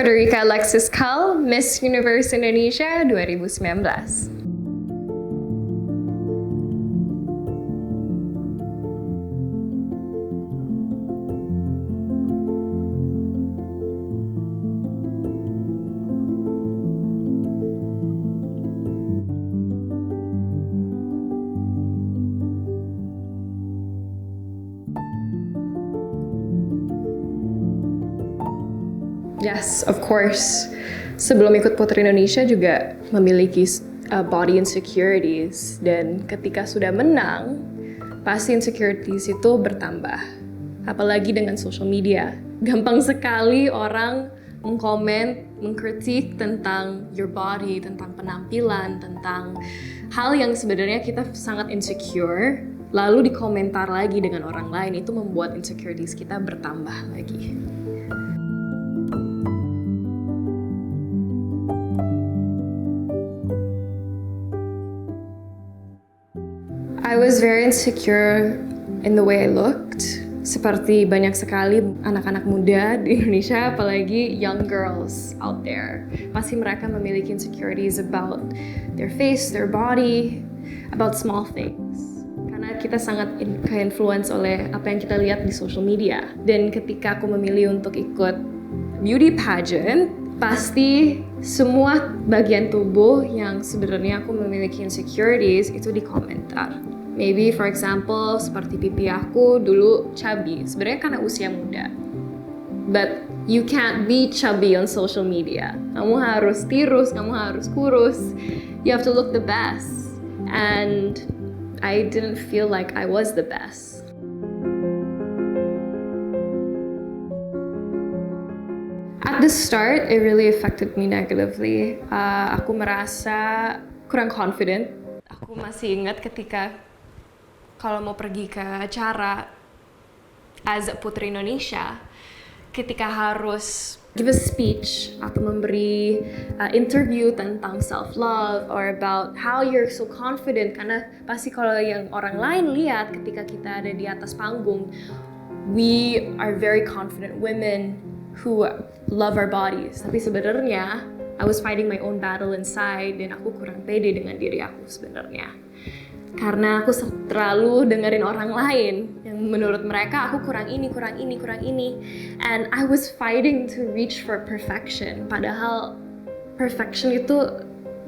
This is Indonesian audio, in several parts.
Frederica Alexis Kal, Miss Universe Indonesia 2019. Of course. Sebelum ikut Putri Indonesia juga memiliki uh, body insecurities dan ketika sudah menang, pasti insecurities itu bertambah. Apalagi dengan social media. Gampang sekali orang mengkomen, mengkritik tentang your body, tentang penampilan, tentang hal yang sebenarnya kita sangat insecure, lalu dikomentar lagi dengan orang lain itu membuat insecurities kita bertambah lagi. Very insecure in the way I looked. Seperti banyak sekali anak-anak muda di Indonesia, apalagi young girls out there. Pasti mereka memiliki insecurities about their face, their body, about small things. Karena kita sangat ke-influence oleh apa yang kita lihat di social media. Dan ketika aku memilih untuk ikut beauty pageant, pasti semua bagian tubuh yang sebenarnya aku memiliki insecurities itu dikomentar. Maybe for example seperti pipi aku dulu chubby, sebenarnya karena usia muda. But you can't be chubby on social media. Kamu harus tirus, kamu harus kurus. You have to look the best. And I didn't feel like I was the best. At the start, it really affected me negatively. Uh, aku merasa kurang confident. Aku masih ingat ketika kalau mau pergi ke acara as Putri Indonesia, ketika harus give a speech atau memberi uh, interview tentang self love or about how you're so confident karena pasti kalau yang orang lain lihat ketika kita ada di atas panggung we are very confident women who love our bodies. Tapi sebenarnya I was fighting my own battle inside dan aku kurang pede dengan diri aku sebenarnya karena aku terlalu dengerin orang lain yang menurut mereka aku kurang ini, kurang ini, kurang ini. And I was fighting to reach for perfection. Padahal perfection itu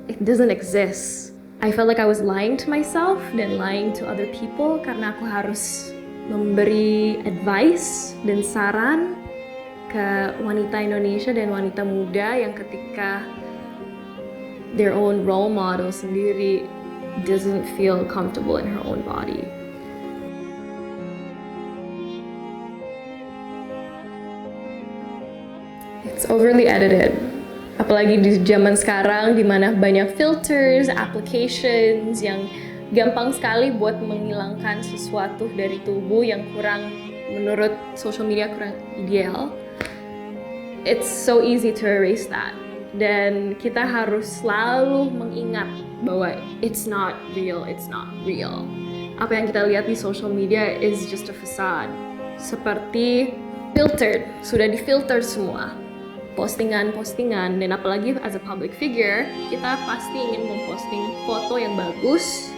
it doesn't exist. I felt like I was lying to myself dan lying to other people karena aku harus memberi advice dan saran ke wanita Indonesia dan wanita muda yang ketika their own role model sendiri doesn't feel comfortable in her own body. It's overly edited. Apalagi di zaman sekarang di mana banyak filters, applications yang gampang sekali buat menghilangkan sesuatu dari tubuh yang kurang menurut social media kurang ideal. It's so easy to erase that. Dan kita harus selalu mengingat bahwa it's not real, it's not real. Apa yang kita lihat di social media is just a facade. Seperti filtered, sudah difilter semua. Postingan-postingan, dan apalagi as a public figure, kita pasti ingin memposting foto yang bagus,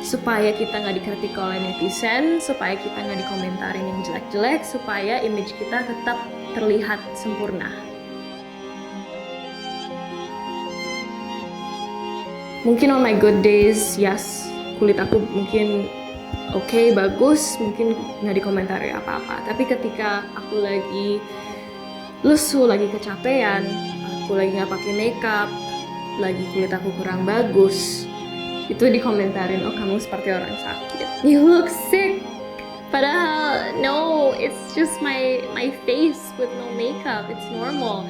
supaya kita nggak dikritik oleh netizen, supaya kita nggak dikomentarin yang jelek-jelek, supaya image kita tetap terlihat sempurna. Mungkin on my good days yes. Kulit aku mungkin oke okay, bagus. Mungkin nggak dikomentari apa-apa. Tapi ketika aku lagi lesu lagi kecapean aku lagi nggak pakai makeup lagi kulit aku kurang bagus itu dikomentarin oh kamu seperti orang sakit. You look sick. Padahal no it's just my my face with no makeup. It's normal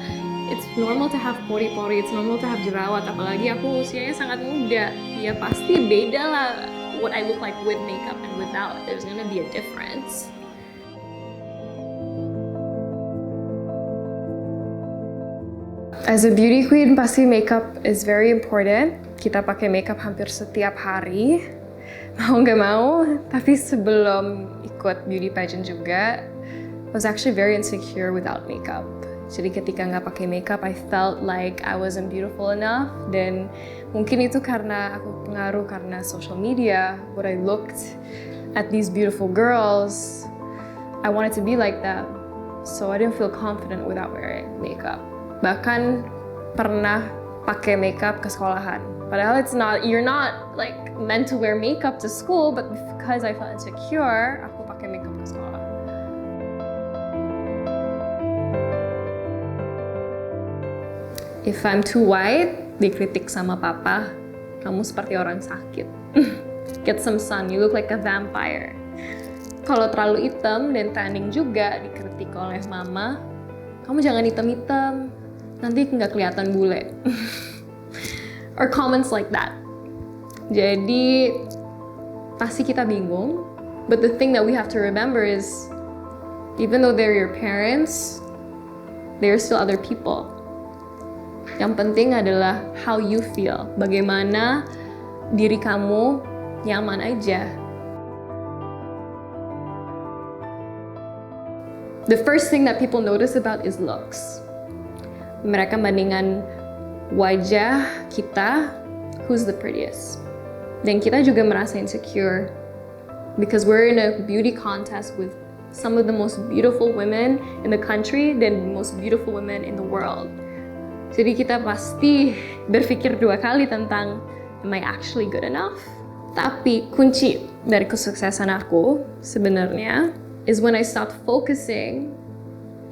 it's normal to have pori-pori, it's normal to have jerawat, apalagi aku usianya sangat muda. Ya pasti beda lah what I look like with makeup and without. There's gonna be a difference. As a beauty queen, pasti makeup is very important. Kita pakai makeup hampir setiap hari. Mau nggak mau, tapi sebelum ikut beauty pageant juga, I was actually very insecure without makeup. Jadi ketika nggak pakai makeup, I felt like I wasn't beautiful enough. Dan mungkin itu karena aku pengaruh karena social media. What I looked at these beautiful girls, I wanted to be like them. So I didn't feel confident without wearing makeup. Bahkan pernah pakai makeup ke sekolahan. Padahal it's not, you're not like meant to wear makeup to school, but because I felt insecure, aku pakai makeup ke sekolah. If I'm too white, dikritik sama papa, kamu seperti orang sakit. Get some sun, you look like a vampire. Kalau terlalu hitam dan tanning juga dikritik oleh mama, kamu jangan hitam-hitam, nanti nggak kelihatan bule. Or comments like that. Jadi pasti kita bingung, but the thing that we have to remember is even though they're your parents, they're still other people. Yang penting adalah how you feel, bagaimana diri kamu nyaman aja. The first thing that people notice about is looks. Mereka bandingan wajah kita, who's the prettiest. Dan kita juga merasa insecure because we're in a beauty contest with some of the most beautiful women in the country dan the most beautiful women in the world. Jadi kita pasti berpikir dua kali tentang am I actually good enough? Tapi kunci dari kesuksesan aku sebenarnya is when I stop focusing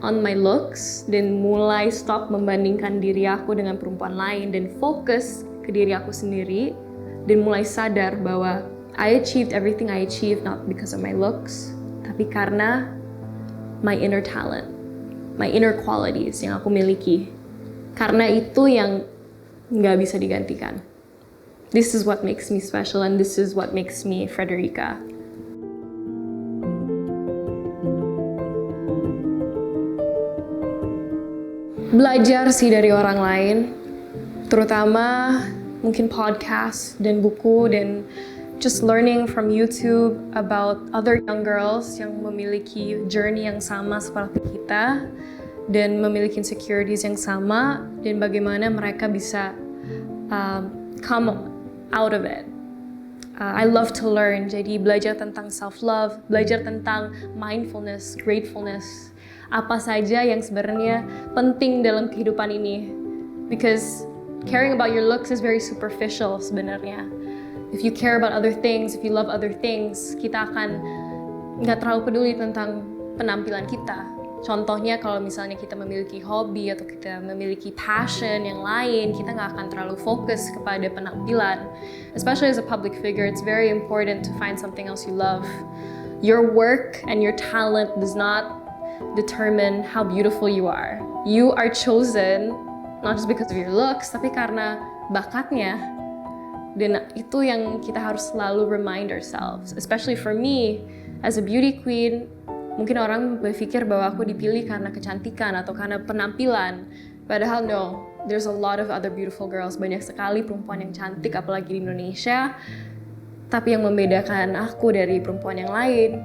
on my looks dan mulai stop membandingkan diri aku dengan perempuan lain dan fokus ke diri aku sendiri dan mulai sadar bahwa I achieved everything I achieved not because of my looks tapi karena my inner talent, my inner qualities yang aku miliki karena itu yang nggak bisa digantikan. This is what makes me special and this is what makes me Frederica. Belajar sih dari orang lain, terutama mungkin podcast dan buku dan just learning from YouTube about other young girls yang memiliki journey yang sama seperti kita dan memiliki insecurities yang sama dan bagaimana mereka bisa um, come out of it. Uh, I love to learn, jadi belajar tentang self-love, belajar tentang mindfulness, gratefulness, apa saja yang sebenarnya penting dalam kehidupan ini. Because caring about your looks is very superficial sebenarnya. If you care about other things, if you love other things, kita akan nggak terlalu peduli tentang penampilan kita. Contohnya kalau misalnya kita memiliki hobi atau kita memiliki passion yang lain, kita nggak akan terlalu fokus kepada penampilan. Especially as a public figure, it's very important to find something else you love. Your work and your talent does not determine how beautiful you are. You are chosen not just because of your looks, tapi karena bakatnya. Dan itu yang kita harus selalu remind ourselves. Especially for me, as a beauty queen, Mungkin orang berpikir bahwa aku dipilih karena kecantikan atau karena penampilan. Padahal no, there's a lot of other beautiful girls. Banyak sekali perempuan yang cantik apalagi di Indonesia. Tapi yang membedakan aku dari perempuan yang lain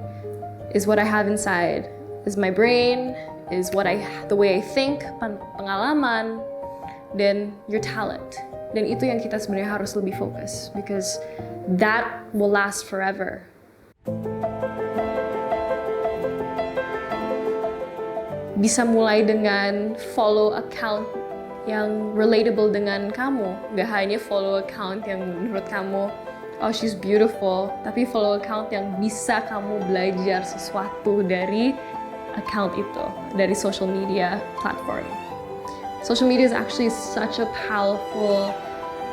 is what I have inside. Is my brain, is what I the way I think, pengalaman dan your talent. Dan itu yang kita sebenarnya harus lebih fokus because that will last forever. Bisa mulai dengan follow account yang relatable dengan kamu. Gak hanya follow account yang menurut kamu, oh she's beautiful, tapi follow account yang bisa kamu belajar sesuatu dari account itu, dari social media platform. Social media is actually such a powerful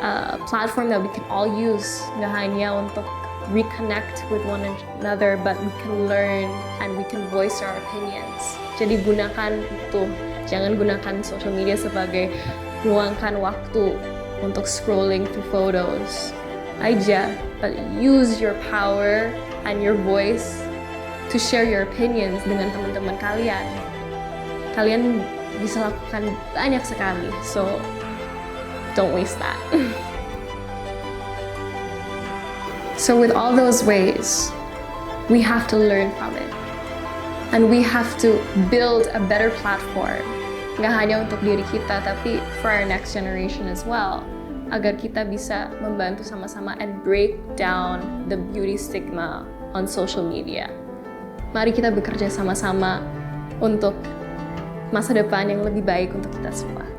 uh, platform that we can all use. Gak hanya untuk reconnect with one another, but we can learn and we can voice our opinions. Jadi gunakan itu, jangan gunakan social media sebagai luangkan waktu untuk scrolling through photos aja, but use your power and your voice to share your opinions dengan teman-teman kalian. Kalian bisa lakukan banyak sekali, so don't waste that. so with all those ways, we have to learn from it. And we have to build a better platform nggak hanya untuk diri kita, tapi for our next generation as well. Agar kita bisa membantu sama-sama and break down the beauty stigma on social media. Mari kita bekerja sama-sama untuk masa depan yang lebih baik untuk kita semua.